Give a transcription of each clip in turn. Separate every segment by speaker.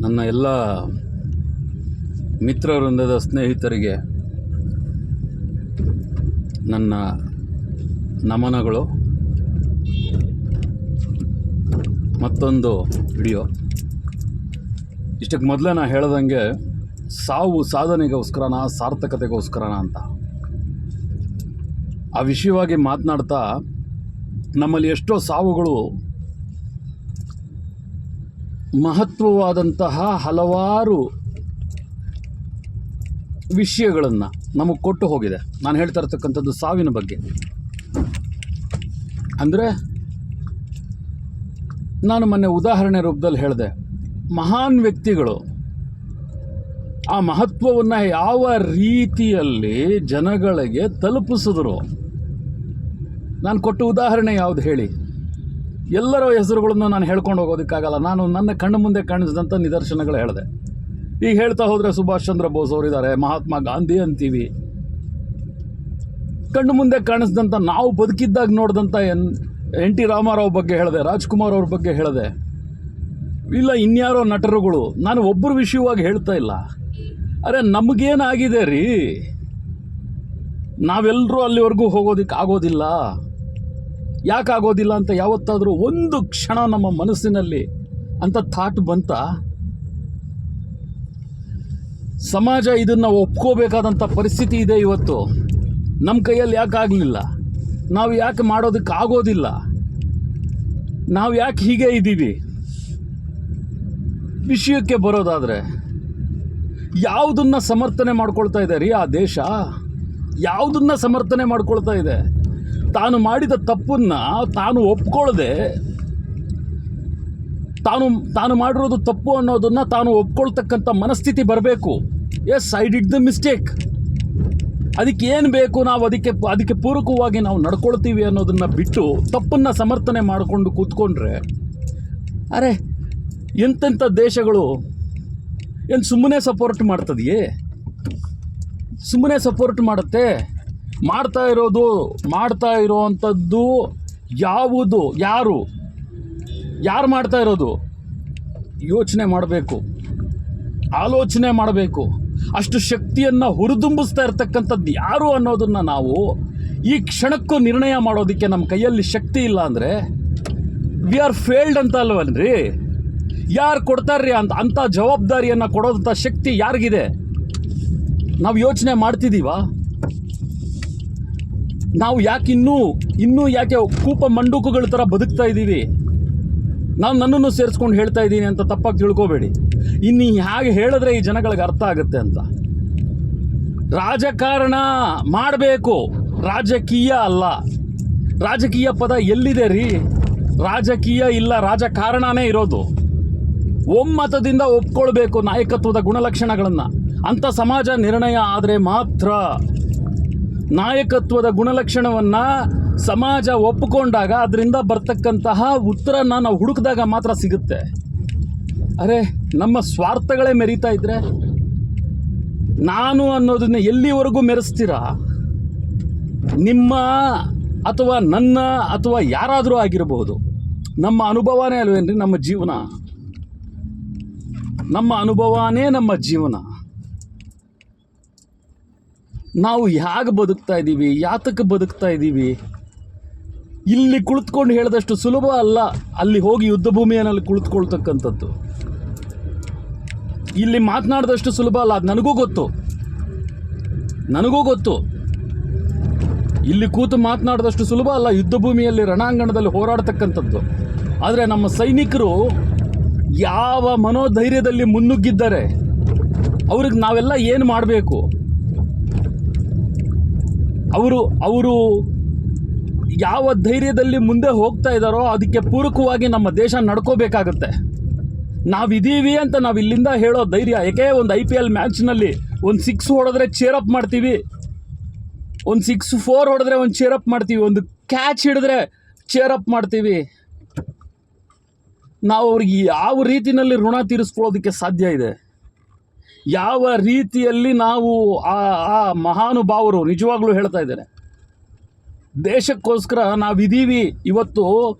Speaker 1: ನನ್ನ ಎಲ್ಲ ಮಿತ್ರವೃಂದದ ಸ್ನೇಹಿತರಿಗೆ ನನ್ನ ನಮನಗಳು. ಮತ್ತೊಂದು ವಿಡಿಯೋ. ಇಷ್ಟಕ್ಕೆ ಮೊದಲೇ ನಾನು ಹೇಳ್ದಂಗೆ ಸಾವು ಸಾಧನೆಗೋಸ್ಕರನ, ಸಾರ್ಥಕತೆಗೋಸ್ಕರನ ಅಂತ. ಆ ವಿಷಯವಾಗಿ ಮಾತನಾಡ್ತಾ ನಮ್ಮಲ್ಲಿ ಎಷ್ಟೋ ಸಾವುಗಳು ಮಹತ್ವವಾದಂತಹ ಹಲವಾರು ವಿಷಯಗಳನ್ನು ನಮಗೆ ಕೊಟ್ಟು ಹೋಗಿದೆ. ನಾನು ಹೇಳ್ತಾ ಇರ್ತಕ್ಕಂಥದ್ದು ಸಾವಿನ ಬಗ್ಗೆ. ಅಂದರೆ, ನಾನು ಮೊನ್ನೆ ಉದಾಹರಣೆ ರೂಪದಲ್ಲಿ ಹೇಳಿದೆ, ಮಹಾನ್ ವ್ಯಕ್ತಿಗಳು ಆ ಮಹತ್ವವನ್ನು ಯಾವ ರೀತಿಯಲ್ಲಿ ಜನಗಳಿಗೆ ತಲುಪಿಸಿದ್ರು? ನಾನು ಕೊಟ್ಟ ಉದಾಹರಣೆ ಯಾವುದು ಹೇಳಿ? ಎಲ್ಲರ ಹೆಸರುಗಳನ್ನು ನಾನು ಹೇಳ್ಕೊಂಡು ಹೋಗೋದಕ್ಕಾಗಲ್ಲ. ನಾನು ನನ್ನ ಕಣ್ಣು ಮುಂದೆ ಕಾಣಿಸಿದಂಥ ನಿದರ್ಶನಗಳು ಹೇಳಿದೆ. ಈಗ ಹೇಳ್ತಾ ಹೋದರೆ ಸುಭಾಷ್ ಚಂದ್ರ ಬೋಸ್ ಅವರಿದ್ದಾರೆ, ಮಹಾತ್ಮ ಗಾಂಧಿ ಅಂತೀವಿ. ಕಣ್ಣು ಮುಂದೆ ಕಾಣಿಸಿದಂಥ ನಾವು ಬದುಕಿದ್ದಾಗ ನೋಡಿದಂಥ ಎನ್ ಎನ್ ಟಿ ರಾಮಾರಾವ್ ಬಗ್ಗೆ ಹೇಳಿದೆ, ರಾಜ್ಕುಮಾರ್ ಅವ್ರ ಬಗ್ಗೆ ಹೇಳಿದೆ. ಇಲ್ಲ, ಇನ್ಯಾರೋ ನಟರುಗಳು, ನಾನು ಒಬ್ಬರು ವಿಷಯವಾಗಿ ಹೇಳ್ತಾ ಇಲ್ಲ. ಅರೆ, ನಮಗೇನಾಗಿದೆ ರೀ? ನಾವೆಲ್ಲರೂ ಅಲ್ಲಿವರೆಗೂ ಹೋಗೋದಕ್ಕೆ ಆಗೋದಿಲ್ಲ. ಯಾಕೆ ಆಗೋದಿಲ್ಲ ಅಂತ ಯಾವತ್ತಾದರೂ ಒಂದು ಕ್ಷಣ ನಮ್ಮ ಮನಸ್ಸಿನಲ್ಲಿ ಅಂತ ಥಾಟ್ ಬಂತ? ಸಮಾಜ ಇದನ್ನು ಒಪ್ಕೋಬೇಕಾದಂಥ ಪರಿಸ್ಥಿತಿ ಇದೆ ಇವತ್ತು. ನಮ್ಮ ಕೈಯಲ್ಲಿ ಯಾಕೆ ಆಗಲಿಲ್ಲ ನಾವು ಯಾಕೆ ಮಾಡೋದಕ್ಕೆ ಆಗೋದಿಲ್ಲ? ನಾವು ಯಾಕೆ ಹೀಗೆ ಇದ್ದೀವಿ? ವಿಷಯಕ್ಕೆ ಬರೋದಾದರೆ, ಯಾವುದನ್ನು ಸಮರ್ಥನೆ ಮಾಡ್ಕೊಳ್ತಾ ಇದೆ ರೀ ಆ ದೇಶ? ಯಾವುದನ್ನು ಸಮರ್ಥನೆ ಮಾಡ್ಕೊಳ್ತಾ ಇದೆ? ತಾನು ಮಾಡಿದ ತಪ್ಪನ್ನು ತಾನು ಒಪ್ಕೊಳ್ಳದೆ, ತಾನು ತಾನು ಮಾಡಿರೋದು ತಪ್ಪು ಅನ್ನೋದನ್ನು ತಾನು ಒಪ್ಕೊಳ್ತಕ್ಕಂಥ ಮನಸ್ಥಿತಿ ಬರಬೇಕು. Yes I did the mistake ಅದಕ್ಕೆ ಏನು ಬೇಕು ನಾವು ಅದಕ್ಕೆ ಅದಕ್ಕೆ ಪೂರಕವಾಗಿ ನಾವು ನಡ್ಕೊಳ್ತೀವಿ ಅನ್ನೋದನ್ನು ಬಿಟ್ಟು ತಪ್ಪನ್ನು ಸಮರ್ಥನೆ ಮಾಡಿಕೊಂಡು ಕೂತ್ಕೊಂಡ್ರೆ, ಅರೆ, ಎಂತೆಂಥ ದೇಶಗಳು, ಏನು ಸುಮ್ಮನೆ ಸಪೋರ್ಟ್ ಮಾಡ್ತದೆಯೇ? ಸುಮ್ಮನೆ ಸಪೋರ್ಟ್ ಮಾಡುತ್ತೆ? ಮಾಡ್ತಾ ಇರೋದು, ಮಾಡ್ತಾ ಇರೋವಂಥದ್ದು ಯಾವುದು, ಯಾರು? ಯಾರು ಮಾಡ್ತಾ ಇರೋದು? ಯೋಚನೆ ಮಾಡಬೇಕು. ಆಲೋಚನೆ ಮಾಡಬೇಕು. ಅಷ್ಟು ಶಕ್ತಿಯನ್ನು ಹುರಿದುಂಬಿಸ್ತಾ ಇರ್ತಕ್ಕಂಥದ್ದು ಯಾರು ಅನ್ನೋದನ್ನು ನಾವು ಈ ಕ್ಷಣಕ್ಕೂ ನಿರ್ಣಯ ಮಾಡೋದಕ್ಕೆ ನಮ್ಮ ಕೈಯಲ್ಲಿ ಶಕ್ತಿ ಇಲ್ಲ ಅಂದರೆ ವಿ ಆರ್ ಫೇಲ್ಡ್ ಅಂತ ಅಲ್ವನ್ರಿ ಯಾರು ಕೊಡ್ತಾರ್ರಿ ಅಂತ ಅಂಥ ಜವಾಬ್ದಾರಿಯನ್ನು ಕೊಡೋದಂಥ ಶಕ್ತಿ ಯಾರಿಗಿದೆ? ನಾವು ಯೋಚನೆ ಮಾಡ್ತಿದ್ದೀವಾ ನಾವು ಯಾಕೆ ಇನ್ನೂ ಇನ್ನೂ ಯಾಕೆ ಕೂಪ ಮಂಡುಕುಗಳ ಥರ ಬದುಕ್ತಾ ಇದ್ದೀವಿ? ನಾನು ನನ್ನನ್ನು ಸೇರಿಸ್ಕೊಂಡು ಹೇಳ್ತಾ ಇದ್ದೀನಿ ಅಂತ ತಪ್ಪಾಗಿ ತಿಳ್ಕೊಬೇಡಿ. ಇನ್ನು ಹೇಗೆ ಹೇಳಿದ್ರೆ ಈ ಜನಗಳಿಗೆ ಅರ್ಥ ಆಗುತ್ತೆ ಅಂತ. ರಾಜಕಾರಣ ಮಾಡಬೇಕು. ರಾಜಕೀಯ ಅಲ್ಲ. ರಾಜಕೀಯ ಪದ ಎಲ್ಲಿದೆ ರೀ? ರಾಜಕೀಯ ಇಲ್ಲ, ರಾಜಕಾರಣನೇ ಇರೋದು. ಒಮ್ಮತದಿಂದ ಒಪ್ಕೊಳ್ಬೇಕು ನಾಯಕತ್ವದ ಗುಣಲಕ್ಷಣಗಳನ್ನು. ಅಂಥ ಸಮಾಜ ನಿರ್ಣಯ ಆದರೆ ಮಾತ್ರ. ನಾಯಕತ್ವದ ಗುಣಲಕ್ಷಣವನ್ನು ಸಮಾಜ ಒಪ್ಪಿಕೊಂಡಾಗ ಅದರಿಂದ ಬರ್ತಕ್ಕಂತಹ ಉತ್ತರನ ನಾವು ಹುಡುಕಿದಾಗ ಮಾತ್ರ ಸಿಗುತ್ತೆ. ಅರೆ, ನಮ್ಮ ಸ್ವಾರ್ಥಗಳೇ ಮೆರೀತಾ ಇದ್ರೆ ನಾನು ಅನ್ನೋದನ್ನ ಎಲ್ಲಿವರೆಗೂ ಮೆರೆಸ್ತೀರಾ? ನಿಮ್ಮ ಅಥವಾ ನನ್ನ ಅಥವಾ ಯಾರಾದರೂ ಆಗಿರಬಹುದು ನಮ್ಮ ಅನುಭವನೇ ಅಲ್ವೇನ್ರಿ ನಮ್ಮ ಜೀವನ? ನಮ್ಮ ಅನುಭವನೇ ನಮ್ಮ ಜೀವನ. ನಾವು ಹೇಗೆ ಬದುಕ್ತಾ ಇದ್ದೀವಿ? ಯಾತಕ್ಕೆ ಬದುಕ್ತಾ ಇದ್ದೀವಿ? ಇಲ್ಲಿ ಕುಳಿತುಕೊಂಡು ಹೇಳಿದಷ್ಟು ಸುಲಭ ಅಲ್ಲ. ಅಲ್ಲಿ ಹೋಗಿ ಯುದ್ಧ ಭೂಮಿಯಲ್ಲಿ ಕುಳಿತುಕೊಳ್ತಕ್ಕಂಥದ್ದು. ಇಲ್ಲಿ ಮಾತನಾಡಿದಷ್ಟು ಸುಲಭ ಅಲ್ಲ. ಅದು ನನಗೂ ಗೊತ್ತು. ನನಗೂ ಗೊತ್ತು. ಇಲ್ಲಿ ಕೂತು ಮಾತನಾಡಿದಷ್ಟು ಸುಲಭ ಅಲ್ಲ. ಯುದ್ಧ ಭೂಮಿಯಲ್ಲಿ ರಣಾಂಗಣದಲ್ಲಿ ಹೋರಾಡತಕ್ಕಂಥದ್ದು. ಆದರೆ ನಮ್ಮ ಸೈನಿಕರು ಯಾವ ಮನೋಧೈರ್ಯದಲ್ಲಿ ಮುನ್ನುಗ್ಗಿದ್ದಾರೆ? ಅವ್ರಿಗೆ ನಾವೆಲ್ಲ ಏನು ಮಾಡಬೇಕು? ಅವರು ಅವರು ಯಾವ ಧೈರ್ಯದಲ್ಲಿ ಮುಂದೆ ಹೋಗ್ತಾ ಇದ್ದಾರೋ ಅದಕ್ಕೆ ಪೂರಕವಾಗಿ ನಮ್ಮ ದೇಶ ನಡ್ಕೋಬೇಕಾಗತ್ತೆ. ನಾವಿದ್ದೀವಿ ಅಂತ ನಾವು ಇಲ್ಲಿಂದ ಹೇಳೋ ಧೈರ್ಯ ಯಾಕೆ ಒಂದು ಐ ಪಿ ಎಲ್ ಮ್ಯಾಚ್ನಲ್ಲಿ ಒಂದು ಸಿಕ್ಸ್ ಹೊಡೆದ್ರೆ ಚೇರಪ್ ಮಾಡ್ತೀವಿ? ಒಂದು ಸಿಕ್ಸ್ ಫೋರ್ ಹೊಡೆದ್ರೆ ಒಂದು ಚೇರಪ್ ಮಾಡ್ತೀವಿ, ಒಂದು ಕ್ಯಾಚ್ ಹಿಡಿದ್ರೆ ಚೇರಪ್ ಮಾಡ್ತೀವಿ. ನಾವು ಅವ್ರಿಗೆ ಯಾವ ರೀತಿಯಲ್ಲಿ ಋಣ ತೀರಿಸ್ಕೊಳ್ಳೋದಕ್ಕೆ ಸಾಧ್ಯ ಇದೆ? ಯಾವ ರೀತಿಯಲ್ಲಿ ನಾವು ಆ ಮಹಾನುಭಾವರು ನಿಜವಾಗ್ಲೂ ಹೇಳ್ತಾ ಇದ್ದೇನೆ. ದೇಶಕ್ಕೋಸ್ಕರ ನಾವಿದ್ದೀವಿ ಇವತ್ತು,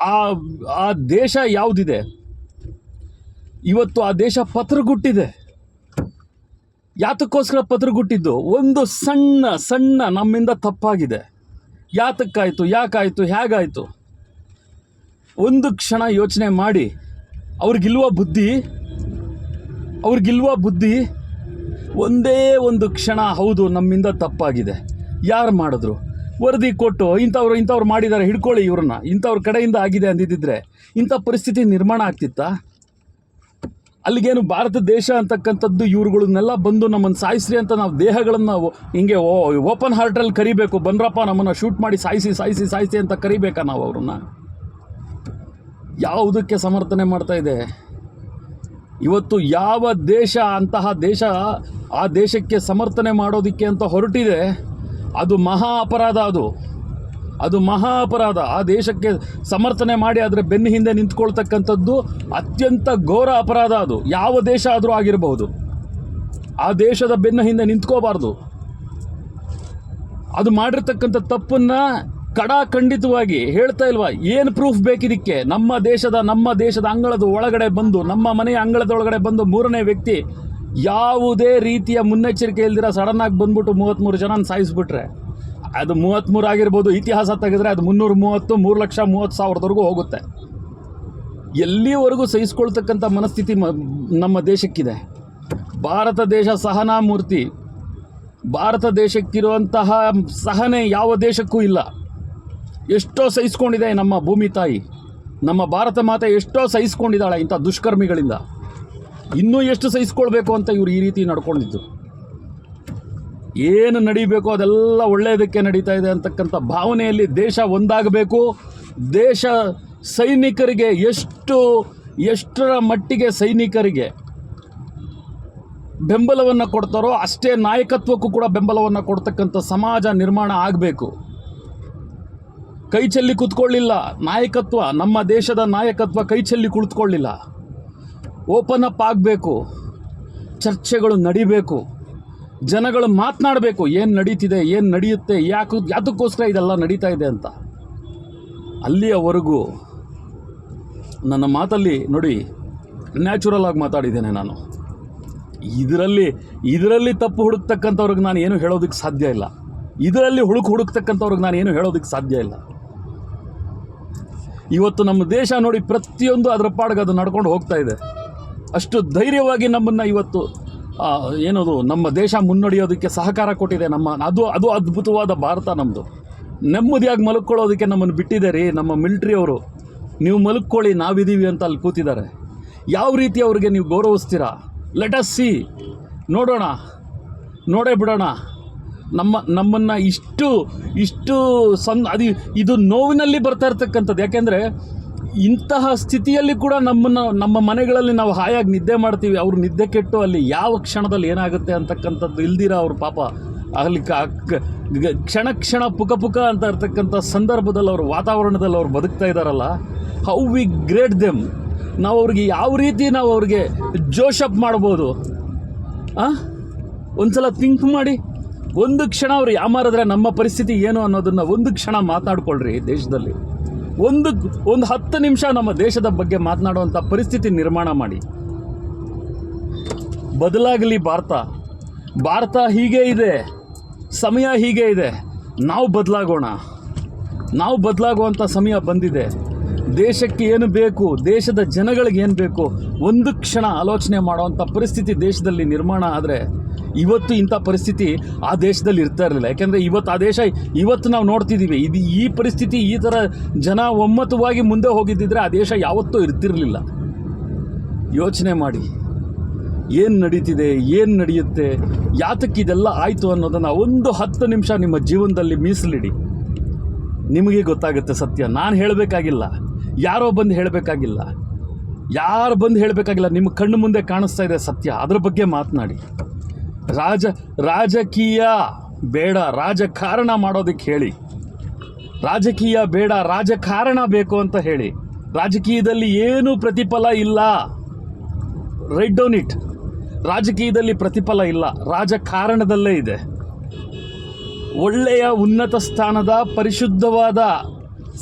Speaker 1: ಆ ಆ ದೇಶ ಯಾವುದಿದೆ? ಇವತ್ತು ಆ ದೇಶ ಪತ್ರಗುಟ್ಟಿದೆ. ಯಾತಕ್ಕೋಸ್ಕರ ಪತ್ರಗುಟ್ಟಿದ್ದು? ಒಂದು ಸಣ್ಣ ಸಣ್ಣ ನಮ್ಮಿಂದ ತಪ್ಪಾಗಿದೆ. ಯಾತಕ್ಕಾಯಿತು, ಯಾಕಾಯಿತು, ಹೇಗಾಯಿತು? ಒಂದು ಕ್ಷಣ ಯೋಚನೆ ಮಾಡಿ, ಅವ್ರಿಗಿಲ್ವ ಬುದ್ಧಿ? ಅವ್ರಿಗಿಲ್ವ ಬುದ್ಧಿ ಒಂದೇ ಒಂದು ಕ್ಷಣ ಹೌದು, ನಮ್ಮಿಂದ ತಪ್ಪಾಗಿದೆ. ಯಾರು ಮಾಡಿದ್ರು? ವರದಿ ಕೊಟ್ಟು ಇಂಥವ್ರು ಇಂಥವ್ರು ಮಾಡಿದ್ದಾರೆ ಹಿಡ್ಕೊಳ್ಳಿ ಇವ್ರನ್ನ. ಇಂಥವ್ರ ಕಡೆಯಿಂದ ಆಗಿದೆ ಅಂದಿದ್ದಿದ್ರೆ ಇಂಥ ಪರಿಸ್ಥಿತಿ ನಿರ್ಮಾಣ ಆಗ್ತಿತ್ತಾ? ಅಲ್ಲಿಗೇನು ಭಾರತ ದೇಶ ಅಂತಕ್ಕಂಥದ್ದು ಇವ್ರುಗಳನ್ನೆಲ್ಲ ಬಂದು ನಮ್ಮನ್ನು ಸಾಯಿಸ್ರಿ ಅಂತ ನಾವು ದೇಹಗಳನ್ನು ಹಿಂಗೆ ಓಪನ್ ಹಾರ್ಟಲ್ಲಿ ಕರಿಬೇಕು. ಬಂದ್ರಪ್ಪ ನಮ್ಮನ್ನು ಶೂಟ್ ಮಾಡಿ ಸಾಯಿಸಿ ಸಾಯಿಸಿ ಸಾಯಿಸಿ ಅಂತ ಕರಿಬೇಕಾ ನಾವು ಅವ್ರನ್ನ? ಯಾವುದಕ್ಕೆ ಸಮರ್ಥನೆ ಮಾಡ್ತಾ ಇದೆ? ಇವತ್ತು ಯಾವ ದೇಶ, ಅಂತಹ ದೇಶ ಆ ದೇಶಕ್ಕೆ ಸಮರ್ಥನೆ ಮಾಡೋದಕ್ಕೆ ಅಂತ ಹೊರಟಿದೆ, ಅದು ಮಹಾ ಅಪರಾಧ ಅದು. ಅದು ಮಹಾ ಅಪರಾಧ. ಆ ದೇಶಕ್ಕೆ ಸಮರ್ಥನೆ ಮಾಡಿ ಅದರ ಬೆನ್ನ ಹಿಂದೆ ನಿಂತ್ಕೊಳ್ತಕ್ಕಂಥದ್ದು ಅತ್ಯಂತ ಘೋರ ಅಪರಾಧ ಅದು. ಯಾವ ದೇಶ ಆದರೂ ಆಗಿರಬಹುದು ಆ ದೇಶದ ಬೆನ್ನ ಹಿಂದೆ ನಿಂತ್ಕೋಬಾರ್ದು. ಅದು ಮಾಡಿರ್ತಕ್ಕಂಥ ತಪ್ಪನ್ನ ಕಡಾಖಂಡಿತವಾಗಿ ಹೇಳ್ತಾ ಇಲ್ವಾ, ಏನು ಪ್ರೂಫ್ ಬೇಕಿದಕ್ಕೆ? ನಮ್ಮ ದೇಶದ ನಮ್ಮ ದೇಶದ ಅಂಗಳದ ಒಳಗಡೆ ಬಂದು, ನಮ್ಮ ಮನೆಯ ಅಂಗಳದ ಒಳಗಡೆ ಬಂದು ಮೂರನೇ ವ್ಯಕ್ತಿ ಯಾವುದೇ ರೀತಿಯ ಮುನ್ನೆಚ್ಚರಿಕೆ ಇಲ್ದಿರ ಆಗಿ ಬಂದ್ಬಿಟ್ಟು ಮೂವತ್ತ್ಮೂರು ಜನ ಸಾಯಿಸ್ಬಿಟ್ರೆ, ಅದು ಮೂವತ್ತ್ಮೂರು ಆಗಿರ್ಬೋದು, ಇತಿಹಾಸ ತೆಗೆದ್ರೆ ಅದು ಮುನ್ನೂರು ಮೂವತ್ತು, ಮೂರು ಲಕ್ಷ ಮೂವತ್ತು ಸಾವಿರದವರೆಗೂ ಹೋಗುತ್ತೆ. ಎಲ್ಲಿವರೆಗೂ ಸಹಿಸ್ಕೊಳ್ತಕ್ಕಂಥ ಮನಸ್ಥಿತಿ ನಮ್ಮ ದೇಶಕ್ಕಿದೆ. ಭಾರತ ದೇಶ ಸಹನಾ ಮೂರ್ತಿ, ಭಾರತ ದೇಶಕ್ಕಿರುವಂತಹ ಸಹನೆ ಯಾವ ದೇಶಕ್ಕೂ ಇಲ್ಲ. ಎಷ್ಟೋ ಸಹಿಸ್ಕೊಂಡಿದೆ ನಮ್ಮ ಭೂಮಿ ತಾಯಿ. ನಮ್ಮ ಭಾರತ ಮಾತೆ ಎಷ್ಟೋ ಸಹಿಸ್ಕೊಂಡಿದ್ದಾಳೆ ಇಂಥ ದುಷ್ಕರ್ಮಿಗಳಿಂದ. ಇನ್ನೂ ಎಷ್ಟು ಸಹಿಸ್ಕೊಳ್ಬೇಕು ಅಂತ ಇವರು ಈ ರೀತಿ ನಡ್ಕೊಂಡಿದ್ದು. ಏನು ನಡೀಬೇಕು ಅದೆಲ್ಲ ಒಳ್ಳೆಯದಕ್ಕೆ ನಡೀತಾ ಇದೆ ಅಂತಕ್ಕಂಥ ಭಾವನೆಯಲ್ಲಿ ದೇಶ ಒಂದಾಗಬೇಕು. ದೇಶ ಸೈನಿಕರಿಗೆ ಎಷ್ಟು, ಎಷ್ಟರ ಮಟ್ಟಿಗೆ ಸೈನಿಕರಿಗೆ ಬೆಂಬಲವನ್ನು ಕೊಡ್ತಾರೋ ಅಷ್ಟೇ ನಾಯಕತ್ವಕ್ಕೂ ಕೂಡ ಬೆಂಬಲವನ್ನು ಕೊಡ್ತಕ್ಕಂಥ ಸಮಾಜ ನಿರ್ಮಾಣ ಆಗಬೇಕು. ಕೈ ಚೆಲ್ಲಿ ಕೂತ್ಕೊಳ್ಳಿಲ್ಲ. ನಾಯಕತ್ವ, ನಮ್ಮ ದೇಶದ ನಾಯಕತ್ವ ಕೈ ಚೆಲ್ಲಿ ಕುಳಿತುಕೊಳ್ಳಿಲ್ಲ. ಓಪನ್ ಅಪ್ ಆಗಬೇಕು. ಚರ್ಚೆಗಳು ನಡಿಬೇಕು. ಜನಗಳು ಮಾತನಾಡಬೇಕು. ಏನು ನಡೀತಿದೆ, ಏನು ನಡೆಯುತ್ತೆ, ಯಾಕೆ, ಯಾತಕ್ಕೋಸ್ಕರ ಇದೆಲ್ಲ ನಡೀತಾ ಇದೆ ಅಂತ. ಅಲ್ಲಿಯವರೆಗೂ ನನ್ನ ಮಾತಲ್ಲಿ ನೋಡಿ ನ್ಯಾಚುರಲ್ ಆಗಿ ಮಾತಾಡಿದ್ದೇನೆ ನಾನು. ಇದರಲ್ಲಿ ಇದರಲ್ಲಿ ತಪ್ಪು ಹುಡುಕ್ತಕ್ಕಂಥವ್ರಿಗೆ ನಾನು ಏನು ಹೇಳೋದಕ್ಕೆ ಸಾಧ್ಯ ಇಲ್ಲ. ಇದರಲ್ಲಿ ಹುಡುಕು ಹುಡುಕ್ತಕ್ಕಂಥವ್ರಿಗೆ ನಾನು ಏನು ಹೇಳೋದಕ್ಕೆ ಸಾಧ್ಯ ಇಲ್ಲ. ಇವತ್ತು ನಮ್ಮ ದೇಶ ನೋಡಿ ಪ್ರತಿಯೊಂದು ಅದರ ಪಾಡಿಗೆ ಅದು ನಡ್ಕೊಂಡು ಹೋಗ್ತಾ ಇದೆ. ಅಷ್ಟು ಧೈರ್ಯವಾಗಿ ನಮ್ಮನ್ನು ಇವತ್ತು ಏನದು, ನಮ್ಮ ದೇಶ ಮುನ್ನಡೆಯೋದಕ್ಕೆ ಸಹಕಾರ ಕೊಟ್ಟಿದೆ ನಮ್ಮ, ಅದು ಅದು ಅದ್ಭುತವಾದ ಭಾರತ ನಮ್ಮದು ನೆಮ್ಮದಿಯಾಗಿ ಮಲ್ಕೊಳ್ಳೋದಕ್ಕೆ ನಮ್ಮನ್ನು ಬಿಟ್ಟಿದೆ ರೀ ನಮ್ಮ ಮಿಲ್ಟ್ರಿಯವರು ನೀವು ಮಲ್ಕೊಳ್ಳಿ ನಾವಿದ್ದೀವಿ ಅಂತ ಅಲ್ಲಿ ಕೂತಿದ್ದಾರೆ. ಯಾವ ರೀತಿ ಅವ್ರಿಗೆ ನೀವು ಗೌರವಿಸ್ತೀರಾ? ಲೆಟ್ ಅಸ್ ಸಿ ನೋಡೋಣ. ನೋಡೇ ಬಿಡೋಣ. ನಮ್ಮ, ನಮ್ಮನ್ನು ಇಷ್ಟು ಇಷ್ಟು ಸನ್ ಅದು, ಇದು ನೋವಿನಲ್ಲಿ ಬರ್ತಾ ಇರ್ತಕ್ಕಂಥದ್ದು. ಯಾಕೆಂದರೆ ಇಂತಹ ಸ್ಥಿತಿಯಲ್ಲಿ ಕೂಡ ನಮ್ಮನ್ನು, ನಮ್ಮ ಮನೆಗಳಲ್ಲಿ ನಾವು ಹಾಯಾಗಿ ನಿದ್ದೆ ಮಾಡ್ತೀವಿ. ಅವ್ರು ನಿದ್ದೆ ಕೆಟ್ಟು ಅಲ್ಲಿ ಯಾವ ಕ್ಷಣದಲ್ಲಿ ಏನಾಗುತ್ತೆ ಅಂತಕ್ಕಂಥದ್ದು ಇಲ್ದಿರ ಅವ್ರ ಪಾಪ ಅಲ್ಲಿ ಕ್ಷಣ ಕ್ಷಣ ಪುಕ ಪುಕ ಅಂತ ಇರ್ತಕ್ಕಂಥ ಸಂದರ್ಭದಲ್ಲಿ ಅವ್ರ, ವಾತಾವರಣದಲ್ಲಿ ಅವ್ರು ಬದುಕ್ತಾ ಇದ್ದಾರಲ್ಲ ಹೌ ವಿ ಗ್ರೇಟ್ ದೆಮ್ ನಾವು ಅವ್ರಿಗೆ ಯಾವ ರೀತಿ ನಾವು ಅವ್ರಿಗೆ ಜೋಶಪ್ ಮಾಡ್ಬೋದು? ಒಂದು ಸಲ ಥಿಂಕ್ ಮಾಡಿ. ಒಂದು ಕ್ಷಣ ಅವ್ರು ಯಾಮಾರಿದ್ರೆ ನಮ್ಮ ಪರಿಸ್ಥಿತಿ ಏನು ಅನ್ನೋದನ್ನು ಒಂದು ಕ್ಷಣ ಮಾತನಾಡ್ಕೊಳ್ರಿ ದೇಶದಲ್ಲಿ. ಒಂದು ಒಂದು ಹತ್ತು ನಿಮಿಷ ನಮ್ಮ ದೇಶದ ಬಗ್ಗೆ ಮಾತನಾಡುವಂಥ ಪರಿಸ್ಥಿತಿ ನಿರ್ಮಾಣ ಮಾಡಿ. ಬದಲಾಗಲಿ ಭಾರತ. ಭಾರತ ಹೀಗೆ ಇದೆ. ಸಮಯ ಹೀಗೆ ಇದೆ. ನಾವು ಬದಲಾಗೋಣ. ನಾವು ಬದಲಾಗುವಂಥ ಸಮಯ ಬಂದಿದೆ. ದೇಶಕ್ಕೆ ಏನು ಬೇಕು, ದೇಶದ ಜನಗಳಿಗೆ ಏನು ಬೇಕು, ಒಂದು ಕ್ಷಣ ಆಲೋಚನೆ ಮಾಡುವಂಥ ಪರಿಸ್ಥಿತಿ ದೇಶದಲ್ಲಿ ನಿರ್ಮಾಣ ಆದರೆ ಇವತ್ತು ಇಂಥ ಪರಿಸ್ಥಿತಿ ಆ ದೇಶದಲ್ಲಿ ಇರ್ತಾ ಇರಲಿಲ್ಲ. ಯಾಕೆಂದರೆ ಇವತ್ತು ಆ ದೇಶ, ಇವತ್ತು ನಾವು ನೋಡ್ತಿದ್ದೀವಿ ಇದು ಈ ಪರಿಸ್ಥಿತಿ ಈ ಥರ ಜನ ಒಮ್ಮತವಾಗಿ ಮುಂದೆ ಹೋಗಿದ್ದಿದ್ರೆ ಆ ದೇಶ ಯಾವತ್ತೂ ಇರ್ತಿರಲಿಲ್ಲ. ಯೋಚನೆ ಮಾಡಿ, ಏನು ನಡೀತಿದೆ, ಏನು ನಡೆಯುತ್ತೆ, ಯಾತಕ್ಕೆ ಇದೆಲ್ಲ ಆಯಿತು ಅನ್ನೋದನ್ನು ಒಂದು ಹತ್ತು ನಿಮಿಷ ನಿಮ್ಮ ಜೀವನದಲ್ಲಿ ಮೀಸಲಿಡಿ. ನಿಮಗೆ ಗೊತ್ತಾಗುತ್ತೆ ಸತ್ಯ, ನಾನು ಹೇಳಬೇಕಾಗಿಲ್ಲ. ಯಾರೋ ಬಂದು ಹೇಳಬೇಕಾಗಿಲ್ಲ. ಯಾರು ಬಂದು ಹೇಳಬೇಕಾಗಿಲ್ಲ. ನಿಮ್ಮ ಕಣ್ಣು ಮುಂದೆ ಕಾಣಿಸ್ತಾ ಇದೆ ಸತ್ಯ. ಅದ್ರ ಬಗ್ಗೆ ಮಾತನಾಡಿ. ರಾಜ, ರಾಜಕೀಯ ಬೇಡ. ರಾಜಕಾರಣ ಮಾಡೋದಕ್ಕೆ ಹೇಳಿ. ರಾಜಕೀಯ ಬೇಡ, ರಾಜಕಾರಣ ಬೇಕು ಅಂತ ಹೇಳಿ. ರಾಜಕೀಯದಲ್ಲಿ ಏನೂ ಪ್ರತಿಫಲ ಇಲ್ಲ. ರೆಡ್ ಡೌನ್ ಇಟ್ ರಾಜಕೀಯದಲ್ಲಿ ಪ್ರತಿಫಲ ಇಲ್ಲ. ರಾಜಕಾರಣದಲ್ಲೇ ಇದೆ. ಒಳ್ಳೆಯ ಉನ್ನತ ಸ್ಥಾನದ ಪರಿಶುದ್ಧವಾದ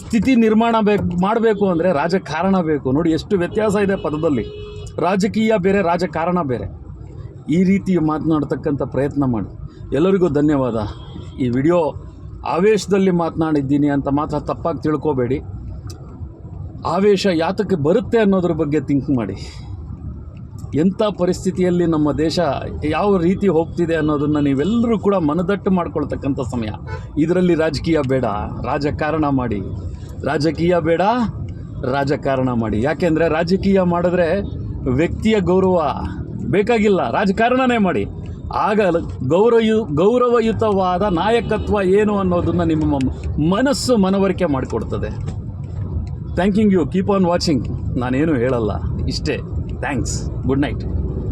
Speaker 1: ಸ್ಥಿತಿ ನಿರ್ಮಾಣ ಬೇಕು, ಮಾಡಬೇಕು ಅಂದರೆ ರಾಜಕಾರಣ ಬೇಕು. ನೋಡಿ, ಎಷ್ಟು ವ್ಯತ್ಯಾಸ ಇದೆ ಪದದಲ್ಲಿ. ರಾಜಕೀಯ ಬೇರೆ ರಾಜಕಾರಣ ಬೇರೆ. ಈ ರೀತಿ ಮಾತನಾಡ್ತಕ್ಕಂಥ ಪ್ರಯತ್ನ ಮಾಡಿ. ಎಲ್ಲರಿಗೂ ಧನ್ಯವಾದ. ಈ ವಿಡಿಯೋ ಆವೇಶದಲ್ಲಿ ಮಾತನಾಡಿದ್ದೀನಿ ಅಂತ ಮಾತ್ರ ತಪ್ಪಾಗಿ ತಿಳ್ಕೋಬೇಡಿ. ಆವೇಶ ಯಾತಕ್ಕೆ ಬರುತ್ತೆ ಅನ್ನೋದ್ರ ಬಗ್ಗೆ ಥಿಂಕ್ ಮಾಡಿ. ಎಂಥ ಪರಿಸ್ಥಿತಿಯಲ್ಲಿ ನಮ್ಮ ದೇಶ ಯಾವ ರೀತಿ ಹೋಗ್ತಿದೆ ಅನ್ನೋದನ್ನು ನೀವೆಲ್ಲರೂ ಕೂಡ ಮನದಟ್ಟು ಮಾಡ್ಕೊಳ್ತಕ್ಕಂಥ ಸಮಯ. ಇದರಲ್ಲಿ ರಾಜಕೀಯ ಬೇಡ, ರಾಜಕಾರಣ ಮಾಡಿ. ರಾಜಕೀಯ ಬೇಡ, ರಾಜಕಾರಣ ಮಾಡಿ. ಯಾಕೆಂದರೆ ರಾಜಕೀಯ ಮಾಡಿದ್ರೆ ವ್ಯಕ್ತಿಯ ಗೌರವ ಬೇಕಾಗಿಲ್ಲ, ರಾಜಕಾರಣನೇ ಮಾಡಿ. ಆಗ ಗೌರವಯು, ಗೌರವಯುತವಾದ ನಾಯಕತ್ವ ಏನು ಅನ್ನೋದನ್ನು ನಿಮ್ಮ ಮನಸ್ಸು ಮನವರಿಕೆ ಮಾಡಿಕೊಡ್ತದೆ. Thanking you keep on watching ನಾನೇನು ಹೇಳಲ್ಲ. ಇಷ್ಟೇ. Thanks good night